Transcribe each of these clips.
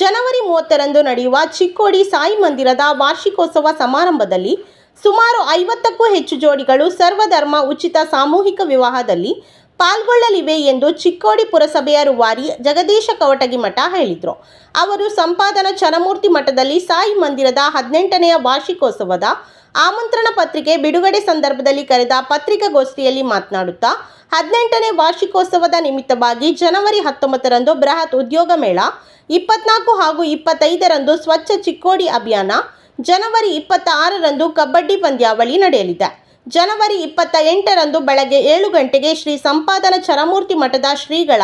ಜನವರಿ ಮೂವತ್ತರಂದು ನಡೆಯುವ ಚಿಕ್ಕೋಡಿ ಸಾಯಿ ಮಂದಿರದ ವಾರ್ಷಿಕೋತ್ಸವ ಸಮಾರಂಭದಲ್ಲಿ ಸುಮಾರು ಐವತ್ತಕ್ಕೂ ಹೆಚ್ಚು ಜೋಡಿಗಳು ಸರ್ವಧರ್ಮ ಉಚಿತ ಸಾಮೂಹಿಕ ವಿವಾಹದಲ್ಲಿ ಪಾಲ್ಗೊಳ್ಳಲಿವೆ ಎಂದು ಚಿಕ್ಕೋಡಿ ಪುರಸಭೆಯ ರೂವಾರಿ ಜಗದೀಶ ಕವಟಗಿ ಮಠ ಹೇಳಿದರು. ಅವರು ಸಂಪಾದನ ಚರಮೂರ್ತಿ ಮಠದಲ್ಲಿ ಸಾಯಿ ಮಂದಿರದ ಹದಿನೆಂಟನೆಯ ವಾರ್ಷಿಕೋತ್ಸವದ ಆಮಂತ್ರಣ ಪತ್ರಿಕೆ ಬಿಡುಗಡೆ ಸಂದರ್ಭದಲ್ಲಿ ಕರೆದ ಪತ್ರಿಕಾಗೋಷ್ಠಿಯಲ್ಲಿ ಮಾತನಾಡುತ್ತಾ, ಹದಿನೆಂಟನೇ ವಾರ್ಷಿಕೋತ್ಸವದ ನಿಮಿತ್ತವಾಗಿ ಜನವರಿ ಹತ್ತೊಂಬತ್ತರಂದು ಬೃಹತ್ ಉದ್ಯೋಗ ಮೇಳ ಇಪ್ಪತ್ನಾಲ್ಕು ಹಾಗೂ ಇಪ್ಪತ್ತೈದರಂದು ಸ್ವಚ್ಛ ಚಿಕ್ಕೋಡಿ ಅಭಿಯಾನ, ಜನವರಿ ಇಪ್ಪತ್ತ ಆರರಂದು ಕಬಡ್ಡಿ ಪಂದ್ಯಾವಳಿ ನಡೆಯಲಿದೆ. ಜನವರಿ ಇಪ್ಪತ್ತ ಎಂಟರಂದು ಬೆಳಗ್ಗೆ ಏಳು ಗಂಟೆಗೆ ಶ್ರೀ ಸಂಪಾದನ ಚರಮೂರ್ತಿ ಮಠದ ಶ್ರೀಗಳ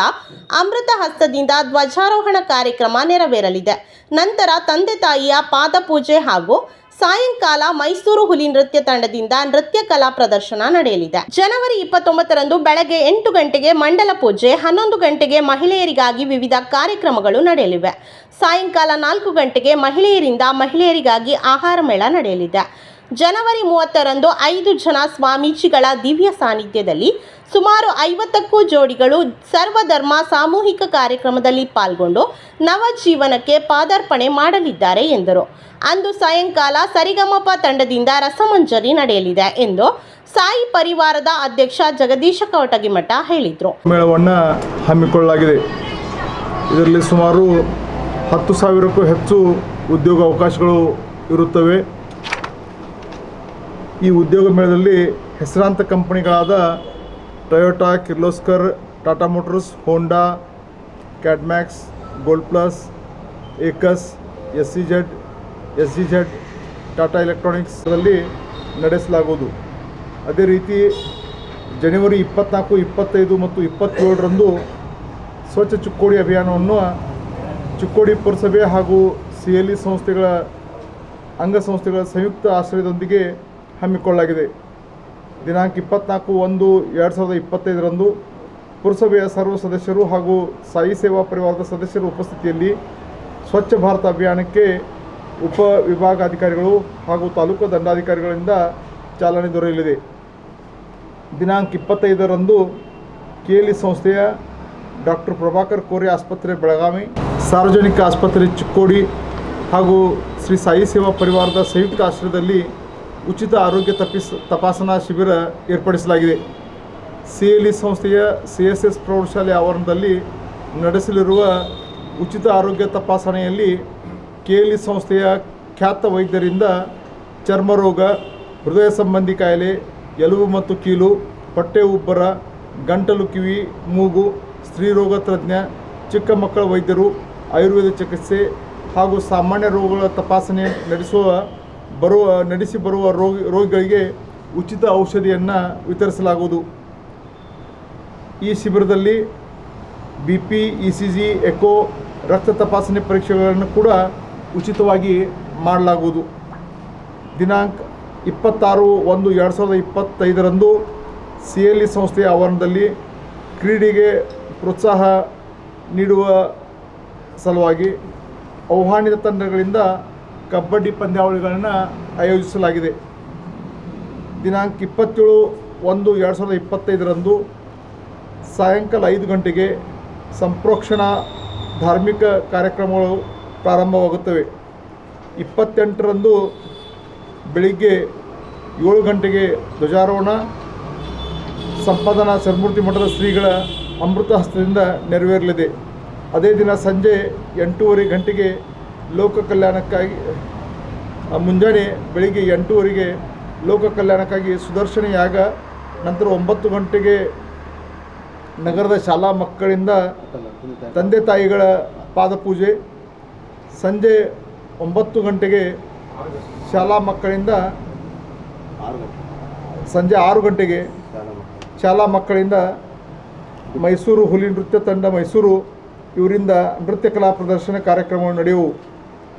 ಅಮೃತ ಹಸ್ತದಿಂದ ಧ್ವಜಾರೋಹಣ ಕಾರ್ಯಕ್ರಮ ನೆರವೇರಲಿದೆ. ನಂತರ ತಂದೆ ತಾಯಿಯ ಪಾದಪೂಜೆ ಹಾಗೂ ಸಾಯಂಕಾಲ ಮೈಸೂರು ಹುಲಿ ನೃತ್ಯ ತಂಡದಿಂದ ನೃತ್ಯ ಕಲಾ ಪ್ರದರ್ಶನ ನಡೆಯಲಿದೆ. ಜನವರಿ ಇಪ್ಪತ್ತೊಂಬತ್ತರಂದು ಬೆಳಗ್ಗೆ ಎಂಟು ಗಂಟೆಗೆ ಮಂಡಲ ಪೂಜೆ, ಹನ್ನೊಂದು ಗಂಟೆಗೆ ಮಹಿಳೆಯರಿಗಾಗಿ ವಿವಿಧ ಕಾರ್ಯಕ್ರಮಗಳು ನಡೆಯಲಿವೆ. ಸಾಯಂಕಾಲ ನಾಲ್ಕು ಗಂಟೆಗೆ ಮಹಿಳೆಯರಿಂದ ಮಹಿಳೆಯರಿಗಾಗಿ ಆಹಾರ ಮೇಳ ನಡೆಯಲಿದೆ. ಜನವರಿ ಮೂವತ್ತರಂದು ಐದು ಜನ ಸ್ವಾಮೀಜಿಗಳ ದಿವ್ಯ ಸಾನ್ನಿಧ್ಯದಲ್ಲಿ ಸುಮಾರು ಐವತ್ತಕ್ಕೂ ಜೋಡಿಗಳು ಸರ್ವಧರ್ಮ ಸಾಮೂಹಿಕ ಕಾರ್ಯಕ್ರಮದಲ್ಲಿ ಪಾಲ್ಗೊಂಡು ನವಜೀವನಕ್ಕೆ ಪಾದಾರ್ಪಣೆ ಮಾಡಲಿದ್ದಾರೆ ಎಂದರು. ಅಂದು ಸಾಯಂಕಾಲ ಸರಿಗಮಪ ತಂಡದಿಂದ ರಸಮಂಜರಿ ನಡೆಯಲಿದೆ ಎಂದು ಸಾಯಿ ಪರಿವಾರದ ಅಧ್ಯಕ್ಷ ಜಗದೀಶ ಕವಟಗಿಮಠ ಹೇಳಿದರು. ಮೇಳವನ್ನು ಹಮ್ಮಿಕೊಳ್ಳಲಾಗಿದೆ. ಇದರಲ್ಲಿ ಸುಮಾರು ಹತ್ತು ಸಾವಿರಕ್ಕೂ ಹೆಚ್ಚು ಉದ್ಯೋಗ ಅವಕಾಶಗಳು ಇರುತ್ತವೆ. ಈ ಉದ್ಯೋಗ ಮೇಳದಲ್ಲಿ ಹೆಸರಾಂತ ಕಂಪನಿಗಳಾದ Toyota Kirloskar Tata Motors Honda Cadmax Gold Plus Aequs S C Z S C Z Tata ಎಲೆಕ್ಟ್ರಾನಿಕ್ಸ್ಗಳಲ್ಲಿ ನಡೆಸಲಾಗುವುದು. ಅದೇ ರೀತಿ ಜನವರಿ ಇಪ್ಪತ್ನಾಲ್ಕು, ಇಪ್ಪತ್ತೈದು ಮತ್ತು ಇಪ್ಪತ್ತೇಳರಂದು ಸ್ವಚ್ಛ ಚುಕ್ಕೋಡಿ ಅಭಿಯಾನವನ್ನು ಚುಕ್ಕೋಡಿ ಪುರಸಭೆ ಹಾಗೂ ಸಿ ಎಲ್ ಇ ಸಂಸ್ಥೆಗಳ ಅಂಗಸಂಸ್ಥೆಗಳ ಸಂಯುಕ್ತ ಆಶ್ರಯದೊಂದಿಗೆ ಹಮ್ಮಿಕೊಳ್ಳಲಾಗಿದೆ. ದಿನಾಂಕ ಇಪ್ಪತ್ನಾಲ್ಕು ಒಂದು ಎರಡು ಸಾವಿರದ ಇಪ್ಪತ್ತೈದರಂದು ಪುರಸಭೆಯ ಸರ್ವ ಸದಸ್ಯರು ಹಾಗೂ ಸಾಯಿ ಸೇವಾ ಪರಿವಾರದ ಸದಸ್ಯರ ಉಪಸ್ಥಿತಿಯಲ್ಲಿ ಸ್ವಚ್ಛ ಭಾರತ ಅಭಿಯಾನಕ್ಕೆ ಉಪ ವಿಭಾಗಾಧಿಕಾರಿಗಳು ಹಾಗೂ ತಾಲೂಕು ದಂಡಾಧಿಕಾರಿಗಳಿಂದ ಚಾಲನೆ ದೊರೆಯಲಿದೆ. ದಿನಾಂಕ ಇಪ್ಪತ್ತೈದರಂದು ಕೆಎಲ್ಇ ಸಂಸ್ಥೆಯ ಡಾಕ್ಟರ್ ಪ್ರಭಾಕರ್ ಕೋರೆ ಆಸ್ಪತ್ರೆ, ಬೆಳಗಾವಿ, ಸಾರ್ವಜನಿಕ ಆಸ್ಪತ್ರೆ, ಚಿಕ್ಕೋಡಿ ಹಾಗೂ ಶ್ರೀ ಸಾಯಿ ಸೇವಾ ಪರಿವಾರದ ಸಂಯುಕ್ತ ಆಶ್ರಯದಲ್ಲಿ ಉಚಿತ ಆರೋಗ್ಯ ತಪ್ಪಿಸ್, ತಪಾಸಣಾ ಶಿಬಿರ ಏರ್ಪಡಿಸಲಾಗಿದೆ. ಸಿ ಎಲ್ ಇ ಸಂಸ್ಥೆಯ ಸಿ ಎಸ್ ಎಸ್ ಪ್ರೌಢಶಾಲೆ ಆವರಣದಲ್ಲಿ ನಡೆಸಲಿರುವ ಉಚಿತ ಆರೋಗ್ಯ ತಪಾಸಣೆಯಲ್ಲಿ ಕೆ ಎಲ್ ಇ ಸಂಸ್ಥೆಯ ಖ್ಯಾತ ವೈದ್ಯರಿಂದ ಚರ್ಮರೋಗ, ಹೃದಯ ಸಂಬಂಧಿ ಕಾಯಿಲೆ, ಎಲುಬು ಮತ್ತು ಕೀಲು, ಹೊಟ್ಟೆ ಉಬ್ಬರ, ಗಂಟಲು ಕಿವಿ, ಮೂಗು ಸ್ತ್ರೀರೋಗ ತಜ್ಞ, ಚಿಕ್ಕ ಮಕ್ಕಳ ವೈದ್ಯರು, ಆಯುರ್ವೇದ ಚಿಕಿತ್ಸೆ ಹಾಗೂ ಸಾಮಾನ್ಯ ರೋಗಗಳ ತಪಾಸಣೆ ನಡೆಸುವ ಬರುವ, ನಡೆಸಿ ಬರುವ ರೋಗಿ, ರೋಗಿಗಳಿಗೆ ಉಚಿತ ಔಷಧಿಯನ್ನು ವಿತರಿಸಲಾಗುವುದು. ಈ ಶಿಬಿರದಲ್ಲಿ B P, E C G, echo, ರಕ್ತ ತಪಾಸಣೆ ಪರೀಕ್ಷೆಗಳನ್ನು ಕೂಡ ಉಚಿತವಾಗಿ ಮಾಡಲಾಗುವುದು. ದಿನಾಂಕ ಇಪ್ಪತ್ತಾರು ಒಂದು ಎರಡು ಸಾವಿರದ ಇಪ್ಪತ್ತೈದರಂದು ಸಿ ಎಲ್ ಇ ಸಂಸ್ಥೆಯ ಆವರಣದಲ್ಲಿ ಕ್ರೀಡೆಗೆ ಪ್ರೋತ್ಸಾಹ ನೀಡುವ ಸಲುವಾಗಿ, ಆಹ್ವಾನಿತ ತಂಡಗಳಿಂದ ಕಬಡ್ಡಿ ಪಂದ್ಯಾವಳಿಗಳನ್ನು ಆಯೋಜಿಸಲಾಗಿದೆ. ದಿನಾಂಕ ಇಪ್ಪತ್ತೇಳು ಒಂದು ಎರಡು ಸಾವಿರದ ಇಪ್ಪತ್ತೈದರಂದು ಸಾಯಂಕಾಲ ಐದು ಗಂಟೆಗೆ ಸಂಪ್ರೋಕ್ಷಣಾ ಧಾರ್ಮಿಕ ಕಾರ್ಯಕ್ರಮಗಳು ಪ್ರಾರಂಭವಾಗುತ್ತವೆ. ಇಪ್ಪತ್ತೆಂಟರಂದು ಬೆಳಿಗ್ಗೆ ಏಳು ಗಂಟೆಗೆ ಧ್ವಜಾರೋಹಣ, ಸಂಪಾದನಾ ಸನ್ಮೂರ್ತಿ ಮಠದ ಶ್ರೀಗಳ ಅಮೃತ ಹಸ್ತದಿಂದ ನೆರವೇರಲಿದೆ. ಅದೇ ದಿನ ಸಂಜೆ ಎಂಟೂವರೆ ಗಂಟೆಗೆ ಲೋಕ ಕಲ್ಯಾಣಕ್ಕಾಗಿ ಮುಂಜಾನೆ ಬೆಳಿಗ್ಗೆ ಎಂಟೂವರೆಗೆ ಲೋಕ ಕಲ್ಯಾಣಕ್ಕಾಗಿ ಸುದರ್ಶನ ಯಾಗ ನಂತರ ಒಂಬತ್ತು ಗಂಟೆಗೆ ನಗರದ ಶಾಲಾ ಮಕ್ಕಳಿಂದ ತಂದೆ ತಾಯಿಗಳ ಪಾದಪೂಜೆ, ಸಂಜೆ ಒಂಬತ್ತು ಗಂಟೆಗೆ ಶಾಲಾ ಮಕ್ಕಳಿಂದ ಸಂಜೆ ಆರು ಗಂಟೆಗೆ ಶಾಲಾ ಮಕ್ಕಳಿಂದ ಮೈಸೂರು ಹುಲಿ ನೃತ್ಯ ತಂಡ ಮೈಸೂರು, ಇವರಿಂದ ನೃತ್ಯ ಕಲಾ ಪ್ರದರ್ಶನ ಕಾರ್ಯಕ್ರಮಗಳು ನಡೆಯುವು.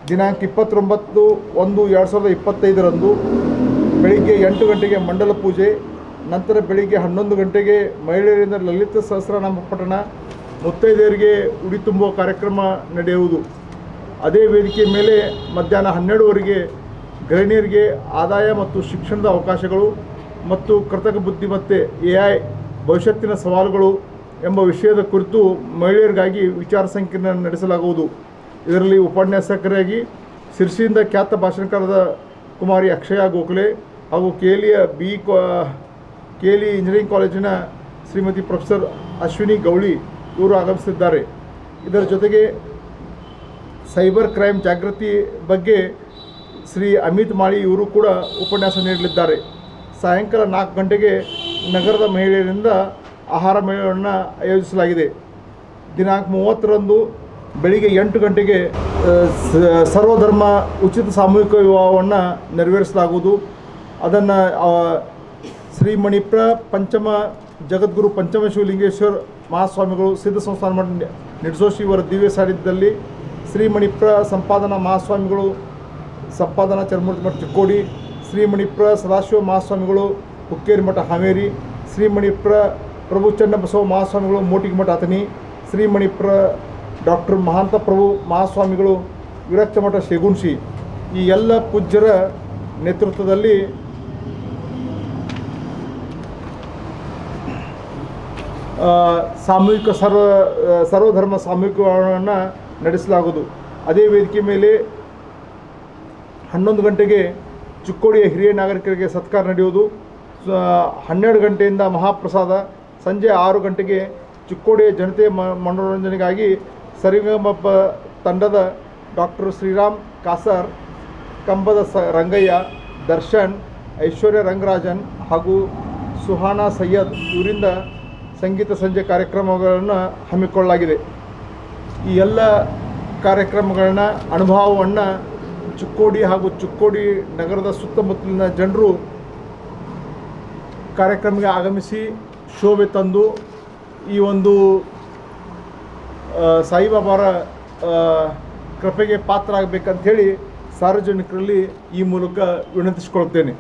ದಿನಾಂಕ ಇಪ್ಪತ್ತೊಂಬತ್ತು ಒಂದು ಎರಡು ಸಾವಿರದ ಇಪ್ಪತ್ತೈದರಂದು ಬೆಳಿಗ್ಗೆ ಎಂಟು ಗಂಟೆಗೆ ಮಂಡಲ ಪೂಜೆ, ನಂತರ ಬೆಳಿಗ್ಗೆ ಹನ್ನೊಂದು ಗಂಟೆಗೆ ಮಹಿಳೆಯರಿಂದ ಲಲಿತ ಸಹಸ್ರನಾಮ ಪಠಣ, ಮುತ್ತೈದೆಯರಿಗೆ ಉಡಿ ತುಂಬುವ ಕಾರ್ಯಕ್ರಮ ನಡೆಯುವುದು. ಅದೇ ವೇದಿಕೆ ಮೇಲೆ ಮಧ್ಯಾಹ್ನ ಹನ್ನೆರಡುವರೆಗೆ ಗೃಹಿಣಿಯರಿಗೆ ಆದಾಯ ಮತ್ತು ಶಿಕ್ಷಣದ ಅವಕಾಶಗಳು ಮತ್ತು ಕೃತಕ ಬುದ್ಧಿಮತ್ತೆ, ಎ ಐ, ಭವಿಷ್ಯತ್ತಿನ ಸವಾಲುಗಳು ಎಂಬ ವಿಷಯದ ಕುರಿತು ಮಹಿಳೆಯರಿಗಾಗಿ ವಿಚಾರ ಸಂಕಿರಣ ನಡೆಸಲಾಗುವುದು. ಇದರಲ್ಲಿ ಉಪನ್ಯಾಸಕರಾಗಿ ಸಿರ್ಸಿಯಿಂದ ಖ್ಯಾತ ಭಾಷಣಕಾರದ ಕುಮಾರಿ ಅಕ್ಷಯ ಗೋಖಲೆ ಹಾಗೂ ಕೇಲಿಯ ಬಿ ಕೇಲಿ ಇಂಜಿನಿಯರಿಂಗ್ ಕಾಲೇಜಿನ ಶ್ರೀಮತಿ ಪ್ರೊಫೆಸರ್ ಅಶ್ವಿನಿ ಗೌಳಿ ಇವರು ಆಗಮಿಸಿದ್ದಾರೆ. ಇದರ ಜೊತೆಗೆ ಸೈಬರ್ ಕ್ರೈಮ್ ಜಾಗೃತಿ ಬಗ್ಗೆ ಶ್ರೀ ಅಮಿತ್ ಮಾಳಿ ಇವರು ಕೂಡ ಉಪನ್ಯಾಸ ನೀಡಲಿದ್ದಾರೆ. ಸಾಯಂಕಾಲ ನಾಲ್ಕು ಗಂಟೆಗೆ ನಗರದ ಮಹಿಳೆಯರಿಂದ ಆಹಾರ ಮೇಳವನ್ನು ಆಯೋಜಿಸಲಾಗಿದೆ. ದಿನಾಂಕ ಮೂವತ್ತರಂದು ಬೆಳಿಗ್ಗೆ ಎಂಟು ಗಂಟೆಗೆ ಸರ್ವಧರ್ಮ ಉಚಿತ ಸಾಮೂಹಿಕ ವಿವಾಹವನ್ನು ನೆರವೇರಿಸಲಾಗುವುದು. ಅದನ್ನು ಶ್ರೀ ಮಣಿಪ್ರ ಪಂಚಮ, ಜಗದ್ಗುರು ಪಂಚಮ ಶಿವಲಿಂಗೇಶ್ವರ ಮಹಾಸ್ವಾಮಿಗಳು ಸಿದ್ಧ ಸಂಸ್ಥಾನ ಮಠ ನಿರ್ದೋಷಿ ಇವರ ದಿವ್ಯ ಸಾನ್ನಿಧ್ಯದಲ್ಲಿ ಶ್ರೀ ಮಣಿಪ್ರ ಸಂಪಾದನಾ ಮಹಾಸ್ವಾಮಿಗಳು ಸಂಪಾದನಾ ಚರ್ಮೂರ್ತಿ ಮಠ ಚಿಕ್ಕೋಡಿ ಶ್ರೀ ಮಣಿಪ್ರ ಸದಾಶಿವ ಮಹಾಸ್ವಾಮಿಗಳು ಹುಕ್ಕೇರಿ ಮಠ ಹಾವೇರಿ ಶ್ರೀ ಮಣಿಪ್ರ ಪ್ರಭು ಚನ್ನಬಸವ ಮಹಾಸ್ವಾಮಿಗಳು ಮೋಟಿಗೆ ಮಠ ಅಥಣಿ ಶ್ರೀ ಮಣಿಪ್ರ ಡಾಕ್ಟರ್ ಮಹಾಂತ ಪ್ರಭು ಮಹಾಸ್ವಾಮಿಗಳು ವಿರಕ್ತ ಮಠ ಶೇಗುಣಸಿ ಈ ಎಲ್ಲ ಪೂಜ್ಯರ ನೇತೃತ್ವದಲ್ಲಿ ಸಾಮೂಹಿಕ ಸರ್ವ ಸರ್ವಧರ್ಮ ಸಾಮೂಹಿಕ ವಿವಾಹವನ್ನು ನಡೆಸಲಾಗುವುದು. ಅದೇ ವೇದಿಕೆ ಮೇಲೆ ಹನ್ನೊಂದು ಗಂಟೆಗೆ ಚಿಕ್ಕೋಡಿಯ ಹಿರಿಯ ನಾಗರಿಕರಿಗೆ ಸತ್ಕಾರ ನಡೆಯುವುದು. ಹನ್ನೆರಡು ಗಂಟೆಯಿಂದ ಮಹಾಪ್ರಸಾದ. ಸಂಜೆ ಆರು ಗಂಟೆಗೆ ಚಿಕ್ಕೋಡಿಯ ಜನತೆ ಮನೋರಂಜನೆಗಾಗಿ ಸರಿಗಮಪ ತಂಡದ ಡಾಕ್ಟರ್ ಶ್ರೀರಾಮ್ ಕಾಸರ್, ಕಂಬದ ಸ ರಂಗಯ್ಯ, ದರ್ಶನ್, ಐಶ್ವರ್ಯ ರಂಗರಾಜನ್ ಹಾಗೂ ಸುಹಾನಾ ಸೈಯದ್ ಇವರಿಂದ ಸಂಗೀತ ಸಂಜೆ ಕಾರ್ಯಕ್ರಮಗಳನ್ನು ಹಮ್ಮಿಕೊಳ್ಳಲಾಗಿದೆ. ಈ ಎಲ್ಲ ಕಾರ್ಯಕ್ರಮಗಳನ್ನ, ಅನುಭವವನ್ನು ಚಿಕ್ಕೋಡಿ ಹಾಗೂ ಚಿಕ್ಕೋಡಿ ನಗರದ ಸುತ್ತಮುತ್ತಲಿನ ಜನರು ಕಾರ್ಯಕ್ರಮಕ್ಕೆ ಆಗಮಿಸಿ ಶೋಭೆ ತಂದು ಈ ಒಂದು ಸಾಯಿಬಾಬಾರ ಕೃಪೆಗೆ ಪಾತ್ರ ಆಗಬೇಕಂಥೇಳಿ ಸಾರ್ವಜನಿಕರಲ್ಲಿ ಈ ಮೂಲಕ ವಿನಂತಿಸಿಕೊಳ್ತೇನೆ.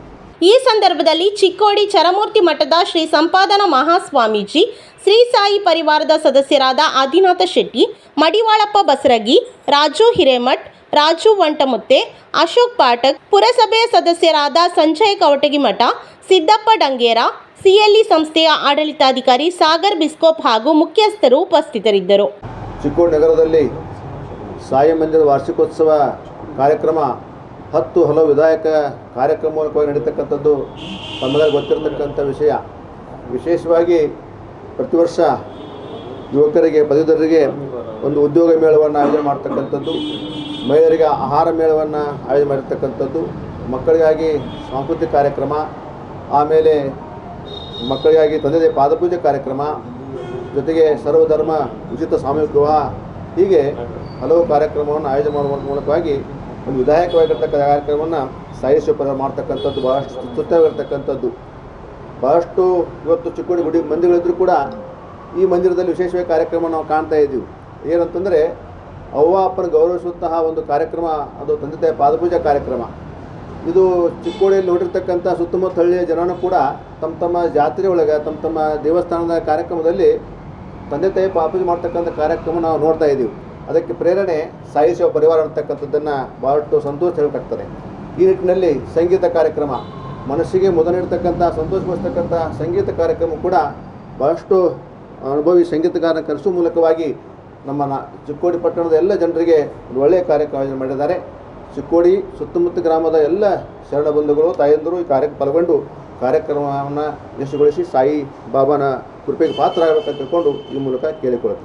ಈ ಸಂದರ್ಭದಲ್ಲಿ ಚಿಕ್ಕೋಡಿ ಚರಮೂರ್ತಿ ಮಠದ ಶ್ರೀ ಸಂಪಾದನ ಮಹಾಸ್ವಾಮೀಜಿ, ಶ್ರೀ ಸಾಯಿ ಪರಿವಾರದ ಸದಸ್ಯರಾದ ಆದಿನಾಥ ಶೆಟ್ಟಿ, ಮಡಿವಾಳಪ್ಪ ಬಸರಗಿ, ರಾಜು ಹಿರೇಮಠ್, ರಾಜು ವಂಟಮುತ್ತೆ ಅಶೋಕ್ ಪಾಠಕ್ ಪುರಸಭೆಯ ಸದಸ್ಯರಾದ ಸಂಜಯ್ ಕವಟಗಿ ಮಠ, ಸಿದ್ದಪ್ಪ ಡಂಗೇರ, ಸಿಎಲ್ಇ ಸಂಸ್ಥೆಯ ಆಡಳಿತಾಧಿಕಾರಿ ಸಾಗರ್ ಬಿಸ್ಕೋಪ್ ಹಾಗೂ ಮುಖ್ಯಸ್ಥರು ಉಪಸ್ಥಿತರಿದ್ದರು. ಚಿಕ್ಕೋಡಿ ನಗರದಲ್ಲಿ ಸಾಯಿ ಮಂದಿರದ ವಾರ್ಷಿಕೋತ್ಸವ ಕಾರ್ಯಕ್ರಮ, ಹತ್ತು ಹಲವು ವಿಧಾಯಕ ಕಾರ್ಯಕ್ರಮ ಮೂಲಕವಾಗಿ ನಡೀತಕ್ಕಂಥದ್ದು ತಮ್ಮೆಲ್ಲರಿಗೂ ಗೊತ್ತಿರತಕ್ಕಂಥ ವಿಷಯ. ವಿಶೇಷವಾಗಿ ಪ್ರತಿ ವರ್ಷ ಯುವಕರಿಗೆ, ಪದವೀಧರರಿಗೆ ಒಂದು ಉದ್ಯೋಗ ಮೇಳವನ್ನು ಆಯೋಜನೆ ಮಾಡ್ತಕ್ಕಂಥದ್ದು, ಮಹಿಳೆಯರಿಗೆ ಆಹಾರ ಮೇಳವನ್ನು ಆಯೋಜನೆ ಮಾಡಿರ್ತಕ್ಕಂಥದ್ದು, ಮಕ್ಕಳಿಗಾಗಿ ಸಾಂಸ್ಕೃತಿಕ ಕಾರ್ಯಕ್ರಮ, ಆಮೇಲೆ ಮಕ್ಕಳಿಗಾಗಿ ತಂದೆ ಪಾದಪೂಜೆ ಕಾರ್ಯಕ್ರಮ ಜೊತೆಗೆ ಸರ್ವಧರ್ಮ, ಉಚಿತ ವಿವಾಹ ಹೀಗೆ ಹಲವು ಕಾರ್ಯಕ್ರಮವನ್ನು ಆಯೋಜನೆ ಮಾಡುವ ಮೂಲಕವಾಗಿ ಒಂದು ವಿಧಾಯಕವಾಗಿರ್ತಕ್ಕ ಕಾರ್ಯಕ್ರಮವನ್ನು ಸಾಯಿ ಶಿವಪರ ಮಾಡ್ತಕ್ಕಂಥದ್ದು, ಬಹಳಷ್ಟು ಸುತ್ತವಾಗಿರ್ತಕ್ಕಂಥದ್ದು ಬಹಳಷ್ಟು ಇವತ್ತು ಚಿಕ್ಕೋಡಿ ಗುಡಿ ಮಂದಿಗಳಿದ್ರೂ ಕೂಡ ಈ ಮಂದಿರದಲ್ಲಿ ವಿಶೇಷವಾಗಿ ಕಾರ್ಯಕ್ರಮ ನಾವು ಕಾಣ್ತಾ ಇದ್ದೀವಿ. ಏನಂತಂದರೆ ಅವ್ವ ಅಪ್ಪನ ಗೌರವಿಸುವಂತಹ ಒಂದು ಕಾರ್ಯಕ್ರಮ, ಅದು ತಂದೆ ತಾಯಿ ಪಾದಪೂಜಾ ಕಾರ್ಯಕ್ರಮ. ಇದು ಚಿಕ್ಕೋಡಿಯಲ್ಲಿ ನೋಡಿರ್ತಕ್ಕಂಥ ಸುತ್ತಮುತ್ತ ಹಳ್ಳಿಯ ಜನನೂ ಕೂಡ ತಮ್ಮ ತಮ್ಮ ಜಾತ್ರೆ ಒಳಗೆ, ತಮ್ಮ ತಮ್ಮ ದೇವಸ್ಥಾನದ ಕಾರ್ಯಕ್ರಮದಲ್ಲಿ ತಂದೆ ತಾಯಿ ಪಾಪೂಜೆ ಮಾಡ್ತಕ್ಕಂಥ ಕಾರ್ಯಕ್ರಮ ನಾವು ನೋಡ್ತಾ ಇದ್ದೀವಿ ಅದಕ್ಕೆ ಪ್ರೇರಣೆ ಸಾಯಿ ಸೇವಾ ಪರಿವಾರ ಅಂತಕ್ಕಂಥದ್ದನ್ನು ಬಹಳಷ್ಟು ಸಂತೋಷ ಹೇಳಬೇಕಾಗ್ತದೆ ಈ ನಿಟ್ಟಿನಲ್ಲಿ ಸಂಗೀತ ಕಾರ್ಯಕ್ರಮ, ಮನಸ್ಸಿಗೆ ಮುದ ನೀಡ್ತಕ್ಕಂಥ ಸಂತೋಷಪಡಿಸ್ತಕ್ಕಂಥ ಸಂಗೀತ ಕಾರ್ಯಕ್ರಮ ಕೂಡ ಬಹಳಷ್ಟು ಅನುಭವಿ ಸಂಗೀತಗಾರನ ಕರೆಸು ಮೂಲಕವಾಗಿ ನಮ್ಮ ಚಿಕ್ಕೋಡಿ ಪಟ್ಟಣದ ಎಲ್ಲ ಜನರಿಗೆ ಒಂದು ಒಳ್ಳೆಯ ಕಾರ್ಯಕ್ರಮ ಮಾಡಿದ್ದಾರೆ. ಚಿಕ್ಕೋಡಿ ಸುತ್ತಮುತ್ತ ಗ್ರಾಮದ ಎಲ್ಲ ಶರಣ ಬಂಧುಗಳು, ತಾಯಂದರು ಈ ಕಾರ್ಯಕ್ಕೆ ಪಾಲ್ಗೊಂಡು ಕಾರ್ಯಕ್ರಮವನ್ನು ಯಶಸ್ವಿಗೊಳಿಸಿ ಸಾಯಿ ಬಾಬಾನ ಕೃಪೆಗೆ ಪಾತ್ರ ಆಗಬೇಕಂತ ತಿಳ್ಕೊಂಡು ಈ ಮೂಲಕ ಕೇಳಿಕೊಳ್ಳುತ್ತೇನೆ.